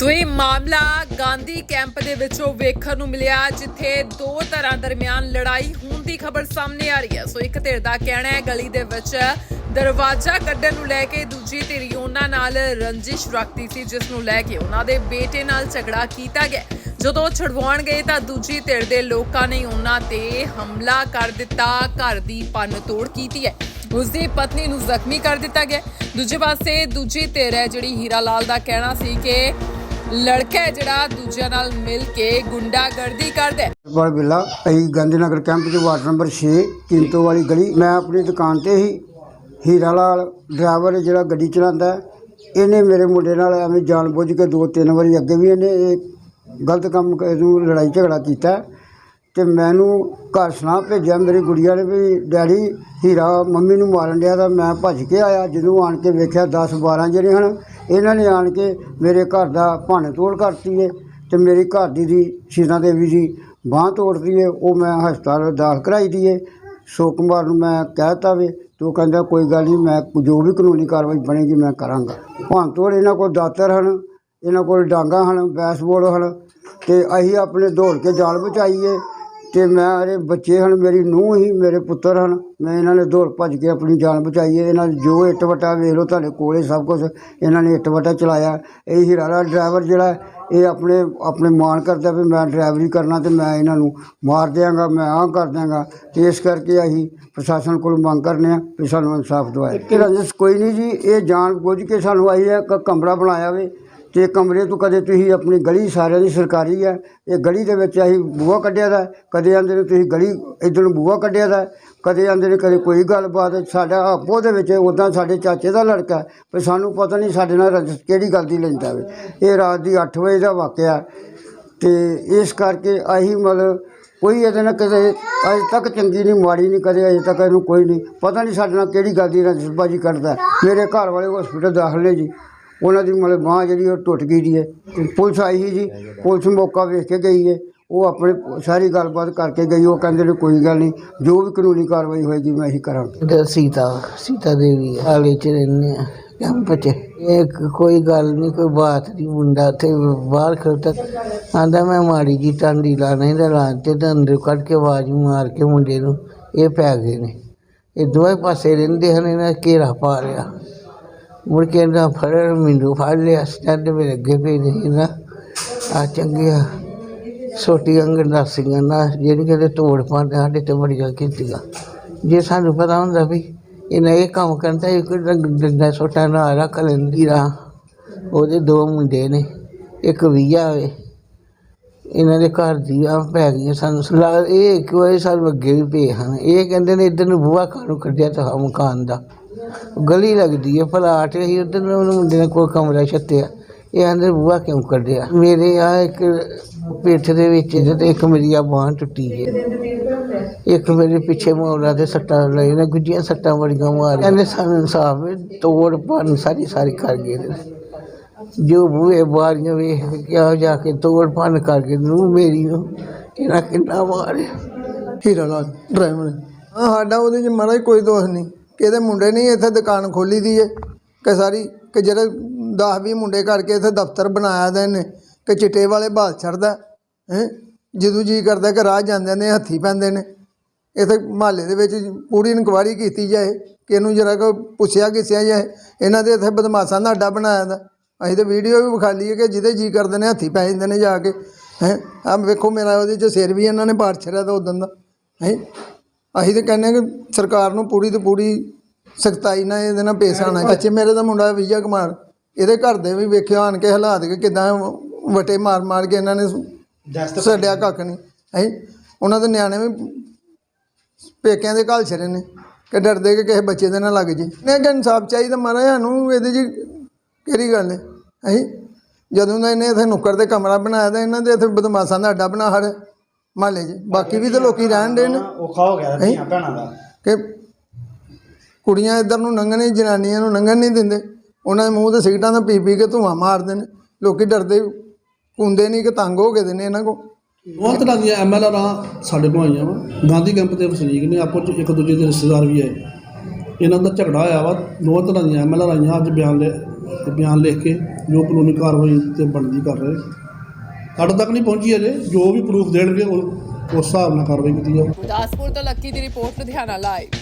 ਸੋ ਇਹ ਮਾਮਲਾ ਗਾਂਧੀ ਕੈਂਪ ਦੇ ਵਿੱਚੋਂ ਵੇਖਣ ਨੂੰ ਮਿਲਿਆ, ਜਿੱਥੇ ਦੋ ਧਿਰਾਂ ਦਰਮਿਆਨ ਲੜਾਈ ਹੋਣ ਦੀ ਖਬਰ ਸਾਹਮਣੇ ਆ ਰਹੀ ਹੈ। ਸੋ ਇੱਕ ਧਿਰ ਦਾ ਕਹਿਣਾ ਹੈ, ਗਲੀ ਦੇ ਵਿੱਚ ਦਰਵਾਜ਼ਾ ਕੱਢਣ ਨੂੰ ਲੈ ਕੇ ਦੂਜੀ ਧਿਰ ਉਹਨਾਂ ਨਾਲ ਰੰਜਿਸ਼ ਰੱਖਦੀ ਸੀ, ਜਿਸ ਨੂੰ ਲੈ ਕੇ ਉਹਨਾਂ ਦੇ ਬੇਟੇ ਨਾਲ ਝਗੜਾ ਕੀਤਾ ਗਿਆ। ਜਦੋਂ ਉਹ ਛੁਡਵਾਉਣ ਗਏ ਤਾਂ ਦੂਜੀ ਧਿਰ ਦੇ ਲੋਕਾਂ ਨੇ ਉਹਨਾਂ ਤੇ ਹਮਲਾ ਕਰ ਦਿੱਤਾ, ਘਰ ਦੀ ਪੰਨ ਤੋੜ ਕੀਤੀ ਹੈ। ਉਸ ਦੀ ਪਤਨੀ ਨੂੰ ਜ਼ਖਮੀ ਕਰ ਦਿੱਤਾ ਗਿਆ। ਦੂਜੇ ਪਾਸੇ ਦੂਜੀ ਧਿਰ ਹੈ, ਜਿਹੜੀ ਹੀਰਾ ਲਾਲ ਦਾ ਕਹਿਣਾ ਸੀ ਕਿ ਲੜਕਾ ਹੈ ਜਿਹੜਾ ਦੂਜਿਆਂ ਨਾਲ ਮਿਲ ਕੇ ਗੁੰਡਾਗਰਦੀ ਕਰਦਾ ਹੈ। ਵਾਲ ਬਿੱਲਾ, ਅਸੀਂ ਗਾਂਧੀ ਨਗਰ ਕੈਂਪ ਦੇ ਵਾਰਡ ਨੰਬਰ 6 ਕੀਮਤੋ ਵਾਲੀ ਗਲੀ। ਮੈਂ ਆਪਣੀ ਦੁਕਾਨ ਤੇ ਹੀ ਹੀਰਾ ਲਾਲ ਡਰਾਈਵਰ ਜਿਹੜਾ ਗੱਡੀ ਚਲਾਉਂਦਾ ਇਹਨੇ ਮੇਰੇ ਮੁੰਡੇ ਨਾਲ ਐਵੇਂ ਜਾਣਬੁੱਝ ਕੇ ਦੋ ਤਿੰਨ ਵਾਰੀ ਅੱਗੇ ਵੀ ਇਹਨੇ ਇਹ ਗਲਤ ਕੰਮ ਕ- ਨੂੰ ਲੜਾਈ ਝਗੜਾ ਕੀਤਾ ਤੇ ਮੈਨੂੰ ਘਰ ਸੁਣਾ ਭੇਜਿਆ, ਮੇਰੀ ਗੁੜੀਆ ਨੇ ਵੀ, ਡੈਡੀ ਹੀਰਾ ਮੰਮੀ ਨੂੰ ਮਾਰਨ ਡਿਆ ਤਾਂ ਮੈਂ ਭੱਜ ਕੇ ਆਇਆ ਜਦੋਂ ਆਣ ਕੇ ਵੇਖਿਆ 10 12 ਜਿਹੜੇ ਹਨ, ਇਹਨਾਂ ਨੇ ਆਣ ਕੇ ਮੇਰੇ ਘਰ ਦਾ ਭੰਨ ਤੋੜ ਕਰਤੀ ਏ ਤੇ ਮੇਰੀ ਘਰ ਦੀ ਦੀ ਸ਼ੀਨਾ ਦੇਵੀ ਦੀ ਬਾਂਹ ਤੋੜਦੀ ਏ, ਉਹ ਮੈਂ ਹਸਪਤਾਲ ਦਾਖਲ ਕਰਾਈ ਦੀ ਏ। ਸੋ ਕੁਮਾਰ ਨੂੰ ਮੈਂ ਕਹਿਤਾ ਵੇ, ਤੇ ਉਹ ਕਹਿੰਦਾ, ਕੋਈ ਗੱਲ ਨਹੀਂ, ਮੈਂ ਜੋ ਵੀ ਕਾਨੂੰਨੀ ਕਾਰਵਾਈ ਬਣੇਗੀ, ਮੈਂ ਕਰਾਂਗਾ। ਭੰਨ ਤੋੜ ਇਹਨਾਂ ਕੋਲ ਦਾਤਰ ਹਨ, ਇਹਨਾਂ ਕੋਲ ਡਾਂਗਾ ਹਨ, ਬੈਸਬਾਲ ਹਨ, ਤੇ ਅਸੀਂ ਆਪਣੇ ਦੌੜ ਕੇ ਜਾਨ ਬਚਾਈਏ। ਤੇ ਮੇਰੇ ਬੱਚੇ ਹਨ ਮੇਰੀ ਨੂੰਹ ਹੀ ਮੇਰੇ ਪੁੱਤਰ ਹਨ। ਮੈਂ ਇਹਨਾਂ ਨੇ ਦੌੜ ਭੱਜ ਕੇ ਆਪਣੀ ਜਾਨ ਬਚਾਈ ਹੈ ਇਹਨਾਂ ਨੇ ਜੋ ਇੱਟ ਵਟਾ ਵੇਖ ਲਓ ਤੁਹਾਡੇ ਕੋਲੇ ਸਭ ਕੁਝ ਇਹਨਾਂ ਨੇ ਇੱਟ ਵਟਾ ਚਲਾਇਆ। ਇਹ ਹੀਰਾ ਡਰਾਈਵਰ ਜਿਹੜਾ ਇਹ ਆਪਣੇ ਆਪਣੇ ਮਾਣ ਕਰਦਾ ਵੀ ਮੈਂ ਡਰਾਈਵਰੀ ਕਰਨਾ ਤੇ ਮੈਂ ਇਹਨਾਂ ਨੂੰ ਮਾਰ ਦਿਆਂਗਾ ਮੈਂ ਆਹ ਕਰ ਦਿਆਂਗਾ। ਤੇ ਇਸ ਕਰਕੇ ਅਸੀਂ ਪ੍ਰਸ਼ਾਸਨ ਕੋਲ ਮੰਗ ਕਰਨੇ ਆ ਵੀ ਸਾਨੂੰ ਇਨਸਾਫ ਦਿਵਾਏ ਕਿ ਰੰਜਿਸ਼ ਕੋਈ ਨਹੀਂ ਜੀ ਇਹ ਜਾਣ ਬੁੱਝ ਕੇ ਸਾਨੂੰ ਆਈ ਹੈ ਕਮਰਾ ਬਣਾਇਆ ਵੇ। ਤੇ ਕਮਰੇ ਤੋਂ ਕਦੇ ਤੁਸੀਂ ਆਪਣੀ ਗਲੀ ਸਾਰਿਆਂ ਦੀ ਸਰਕਾਰੀ ਹੈ ਇਹ ਗਲੀ ਦੇ ਵਿੱਚ ਅਸੀਂ ਬੂਹਾ ਕੱਢਿਆ ਦਾ ਕਦੇ ਆਂਦੇ ਨੇ ਤੁਸੀਂ ਗਲੀ ਇੱਧਰ ਨੂੰ ਬੂਹਾ ਕੱਢਿਆ ਦਾ ਕਦੇ ਆਂਦੇ ਨੇ ਕਦੇ ਕੋਈ ਗੱਲਬਾਤ ਸਾਡਾ ਆਪੋ ਦੇ ਵਿੱਚ ਉਦਾਂ ਸਾਡੇ ਚਾਚੇ ਦਾ ਲੜਕਾ ਹੈ, ਪਰ ਸਾਨੂੰ ਪਤਾ ਨਹੀਂ ਸਾਡੇ ਨਾਲ ਰੰਜਿਸ਼ ਕਿਹੜੀ ਗੱਲ ਦੀ ਲੈਂਦਾ ਵੇ। ਇਹ ਰਾਤ ਦੀ 8 ਵਜੇ ਦਾ ਵਾਕਿਆ ਤੇ ਇਸ ਕਰਕੇ ਅਸੀਂ ਮਤਲਬ ਕੋਈ ਇਹਦੇ ਨਾਲ ਕਦੇ ਅਜੇ ਤੱਕ ਚੰਗੀ ਨਹੀਂ ਮਾੜੀ ਨਹੀਂ ਕਦੇ ਅਜੇ ਤੱਕ ਇਹਨੂੰ ਕੋਈ ਨਹੀਂ ਪਤਾ ਨਹੀਂ ਸਾਡੇ ਨਾਲ ਕਿਹੜੀ ਗੱਲ ਦੀ ਰੰਜਿਸ਼ਬਾਜੀ ਕਰਦਾ। ਮੇਰੇ ਘਰ ਵਾਲੇ ਹਸਪੀਟਲ ਦਾਖਲ ਨੇ ਜੀ। ਉਹਨਾਂ ਦੀ ਮਤਲਬ ਬਾਂਹ ਜਿਹੜੀ ਉਹ ਟੁੱਟ ਗਈ ਦੀ ਹੈ। ਤੇ ਪੁਲਿਸ ਆਈ ਸੀ ਜੀ, ਪੁਲਿਸ ਮੌਕਾ ਵੇਖ ਕੇ ਗਈ ਹੈ। ਉਹ ਆਪਣੇ ਸਾਰੀ ਗੱਲਬਾਤ ਕਰਕੇ ਗਈ, ਉਹ ਕਹਿੰਦੇ ਨੇ ਕੋਈ ਗੱਲ ਨਹੀਂ, ਜੋ ਵੀ ਕਾਨੂੰਨੀ ਕਾਰਵਾਈ ਹੋਏਗੀ ਮੈਂ ਇਹੀ ਕਰਾਂਗਾ। ਤੇ ਸੀਤਾ ਸੀਤਾ ਦੇਵੀ ਹਾਲੇ ਚ ਰਹਿੰਦੇ ਆ, ਕੈਂਪ ਚ। ਇਹ ਕੋਈ ਗੱਲ ਨਹੀਂ, ਕੋਈ ਬਾਤ ਨਹੀਂ, ਮੁੰਡਾ ਤੇ ਬਾਹਰ ਖੜਤਾ ਆਂਦਾ ਮੈਂ ਮਾੜੀ ਜੀ ਟਾਂਡੀ ਲਾਣੇ ਦਾ ਲਾਂ ਤੇ ਤੇ ਅੰਦਰ ਕੱਢ ਕੇ ਆਵਾਜ਼ ਮਾਰ ਕੇ ਮੁੰਡੇ ਨੂੰ, ਇਹ ਪੈ ਗਏ ਨੇ। ਇਹ ਦੋਵੇਂ ਪਾਸੇ ਰਹਿੰਦੇ ਹਨ, ਇਹਨਾਂ ਘੇਰਾ ਪਾ ਲਿਆ। ਮੁੜ ਕੇ ਇਹਨਾਂ ਫੜ ਮੈਨੂੰ ਫੜ ਲਿਆ, ਸਟੈਂਡ ਮੇਰੇ ਅੱਗੇ ਪਏ ਨੇ ਨਾ ਆ ਚੰਗੀਆਂ ਛੋਟੀਆਂ ਗੰਡਾਸੀਆਂ ਨਾ ਜਿਹੜੀਆਂ ਦੇ ਤੋੜ ਪਾਉਂਦੇ ਸਾਡੇ ਤੇ ਬੜੀਆਂ ਕੀਤੀਆਂ। ਜੇ ਸਾਨੂੰ ਪਤਾ ਹੁੰਦਾ ਵੀ ਇਹਨਾਂ ਇਹ ਕੰਮ ਕਰਦਾ ਇਹ ਕੋਈ ਡੰਡਾ ਛੋਟਾ ਨਾ ਰੱਖ ਲੈਂਦੀ ਰਾ ਉਹਦੇ ਦੋ ਮੁੰਡੇ ਨੇ, ਇੱਕ ਵੀਆ ਵੇ। ਇਹਨਾਂ ਦੇ ਘਰ ਦੀਆਂ ਪੈ ਗਈਆਂ ਸਾਨੂੰ। ਸਲਾਹ ਇਹ ਕਿਉਂ ਇਹ ਸਾਨੂੰ ਅੱਗੇ ਵੀ ਪਏ ਹਨ? ਇਹ ਕਹਿੰਦੇ ਨੇ ਇੱਧਰ ਨੂੰ ਬੂਹਾ ਖਾਣੂ ਕੱਢਿਆ ਤਾਂ ਮਕਾਨ ਦਾ। ਗਲੀ ਲੱਗਦੀ ਹੈ ਪਲਾਟ ਹੀ ਉੱਧਰ ਨੂੰ ਉਹਨੂੰ ਮੁੰਡੇ ਨੇ ਕੋਈ ਕਮਰਾ ਛੱਤਿਆ। ਇਹ ਅੰਦਰ ਬੂਹਾ ਕਿਉਂ ਕੱਢਿਆ? ਮੇਰੇ ਆ ਇੱਕ ਪਿੱਠ ਦੇ ਵਿੱਚ ਤੇ ਇੱਕ ਮੇਰੀ ਆ ਬਾਂਹ ਟੁੱਟੀ ਹੈ ਇੱਕ ਮੇਰੇ ਪਿੱਛੇ ਮੋੜਾ ਤੇ ਸੱਟਾਂ ਲਈ ਨੇ ਗੁੱਜੀਆਂ ਸੱਟਾਂ ਬੜੀਆਂ ਮਾਰੀਆਂ। ਇਹਨੇ ਸਾਨੂੰ ਇਨਸਾਫ ਤੋੜ ਭੰਨ ਸਾਰੀ ਸਾਰੀ ਕਰ ਗਏ ਨੇ। ਜੋ ਬੂਹੇ ਬਾਰੀਆਂ ਵੇਖ ਕੇ ਕਿਹਾ ਜਾ ਕੇ ਤੋੜ ਭੰਨ ਕਰਕੇ ਨੂੰ ਮੇਰੀ ਨੂੰ ਇਹਨਾਂ ਕਿੰਨਾ ਮਾਰਿਆ। ਹੀਰਾ ਲਾਲ ਡਰਾਈਵਰ। ਸਾਡਾ ਉਹਦੇ 'ਚ ਮਾੜਾ ਹੀ ਕੋਈ ਦੋਸ਼ ਨਹੀਂ। ਕਿ ਇਹਦੇ ਮੁੰਡੇ ਨਹੀਂ ਇੱਥੇ ਦੁਕਾਨ ਖੋਲੀ ਦੀ ਏ, ਕਿ ਸਾਰੀ, ਕਿ ਜਿਹੜੇ 10 20 ਮੁੰਡੇ ਕਰਕੇ ਇੱਥੇ ਦਫ਼ਤਰ ਬਣਾਇਆ ਦੇ ਨੇ ਕਿ ਚਿੱਟੇ ਵਾਲੇ ਬਾਲ ਛੱਡਦਾ, ਹੈ? ਜਦੋਂ ਜੀ ਕਰਦਾ ਕਿ ਰਾਹ ਜਾਂਦੇ ਨੇ ਹੱਥੀ ਪੈਂਦੇ ਨੇ। ਇੱਥੇ ਮਹੱਲੇ ਦੇ ਵਿੱਚ ਪੂਰੀ ਇਨਕੁਆਇਰੀ ਕੀਤੀ ਜਾਏ, ਕਿ ਇਹਨੂੰ ਜਰਾ ਕੋ ਪੁੱਛਿਆ ਕਿਸਿਆ ਜਾਏ, ਇਹਨਾਂ ਦੇ ਇੱਥੇ ਬਦਮਾਸ਼ਾਂ ਦਾ ਅੱਡਾ ਬਣਾਇਆ ਦਾ। ਅਸੀਂ ਤਾਂ ਵੀਡੀਓ ਵੀ ਵਿਖਾ ਲਈਏ ਕਿ ਜਿਹਦੇ ਜੀ ਕਰਦੇ ਨੇ ਹੱਥੀ ਪੈ ਜਾਂਦੇ ਨੇ ਜਾ ਕੇ, ਹੈ? ਆ ਵੇਖੋ ਮੇਰਾ ਉਹਦੇ 'ਚ ਸਿਰ ਵੀ ਇਹਨਾਂ ਨੇ ਪਾੜ ਛੜਿਆ ਤਾਂ ਉਦੋਂ ਦਾ, ਹੈ? ਅਸੀਂ ਤਾਂ ਕਹਿੰਦੇ ਹਾਂ ਕਿ ਸਰਕਾਰ ਨੂੰ ਪੂਰੀ ਤੋਂ ਪੂਰੀ ਸਖਤਾਈ ਨਾਲ ਇਹਦੇ ਨਾਲ ਪੇਸ਼ ਆਉਣਾ ਬੱਚੇ ਮੇਰੇ ਦਾ ਮੁੰਡਾ ਵਿਜੇ ਕੁਮਾਰ ਇਹਦੇ ਘਰ ਦੇ ਵੀ ਵੇਖਿਆ ਆਣ ਕੇ ਹਾਲਾਤ ਕਿ ਕਿਦਾਂ ਵਟੇ ਮਾਰ ਮਾਰ ਕੇ ਇਹਨਾਂ ਨੇ ਛੱਡਿਆ ਕੱਖ ਨਹੀਂ। ਹੈ ਉਹਨਾਂ ਦੇ ਨਿਆਣੇ ਵੀ ਪੇਕਿਆਂ ਦੇ ਘਾਲ ਛਰੇ ਨੇ ਕਿ ਡਰਦੇ ਕਿ ਕਿਸੇ ਬੱਚੇ ਦੇ ਨਾਲ ਲੱਗ ਜੇ। ਨੇ ਕਿ ਇਨਸਾਫ ਚਾਹੀਦਾ ਮਹਾਰਾਜ ਸਾਨੂੰ ਇਹਦੇ 'ਚ ਕਿਹੜੀ ਗੱਲ ਹੈ? ਜਦੋਂ ਦਾ ਇਹਨੇ ਇੱਥੇ ਨੁੱਕਰ ਤੇ ਕਮਰਾ ਬਣਾਇਆ ਤਾਂ ਇਹਨਾਂ ਦੇ ਇੱਥੇ ਬਦਮਾਸ਼ਾਂ ਦਾ ਅੱਡਾ ਬਣਾ ਹੜ ਮਹੱਲੇ 'ਚ ਬਾਕੀ ਵੀ ਤਾਂ ਲੋਕੀ ਰਹਿਣ ਦੇ ਨੇ ਔਖਾ ਹੋ ਗਿਆ ਧੀਆਂ ਭੈਣਾਂ ਦਾ। ਕਿ ਕੁੜੀਆਂ ਇੱਧਰ ਨੂੰ ਲੰਘਣ ਜਨਾਨੀਆਂ ਨੂੰ ਲੰਘਣ ਨਹੀਂ ਦਿੰਦੇ। ਉਹਨਾਂ ਦੇ ਮੂੰਹ ਤੇ ਸਿਗਟਾਂ ਦਾ ਪੀ ਪੀ ਕੇ ਧੂੰਆਂ ਮਾਰਦੇ ਨੇ ਲੋਕੀ ਡਰਦੇ ਕੁੰਦੇ ਨਹੀਂ ਕਿ ਤੰਗ ਹੋ ਗਏ ਦੇ ਨੇ ਇਹਨਾਂ ਕੋ ਬਹੁਤ ਤਰ੍ਹਾਂ ਦੀਆਂ ਐਮਐਲਆਰ ਸਾਡੇ ਕੋਲ ਆਈਆਂ ਵਾ। ਗਾਂਧੀ ਕੈਂਪ ਦੇ ਵਸਨੀਕ ਨੇ ਆਪੋ 'ਚ ਇੱਕ ਦੂਜੇ ਦੇ ਰਿਸ਼ਤੇਦਾਰ ਵੀ ਆਏ। ਇਹਨਾਂ ਦਾ ਝਗੜਾ ਹੋਇਆ ਵਾ ਦੋ ਤਰ੍ਹਾਂ ਦੀਆਂ ਐਮਐਲਆਰ ਆਈਆਂ। ਅੱਜ ਬਿਆਨ ਲੈ ਬਿਆਨ ਲਿਖ ਕੇ ਜੋ ਕਾਨੂੰਨੀ ਕਾਰਵਾਈ ਤੇ ਬਣਦੀ ਕਰ ਰਹੇ। ਸਾਡੇ ਤੱਕ ਨਹੀਂ ਪਹੁੰਚੀ ਅਜੇ। ਜੋ ਵੀ ਪ੍ਰੂਫ ਦੇਣਗੇ, ਉਹ ਉਸ ਹਿਸਾਬ ਨਾਲ ਕਾਰਵਾਈ ਕੀਤੀ ਜਾਊ। ਗੁਰਦਾਸਪੁਰ ਤੋਂ ਲੱਕੀ ਦੀ ਰਿਪੋਰਟ ਲੁਧਿਆਣਾ ਲਾਈਵ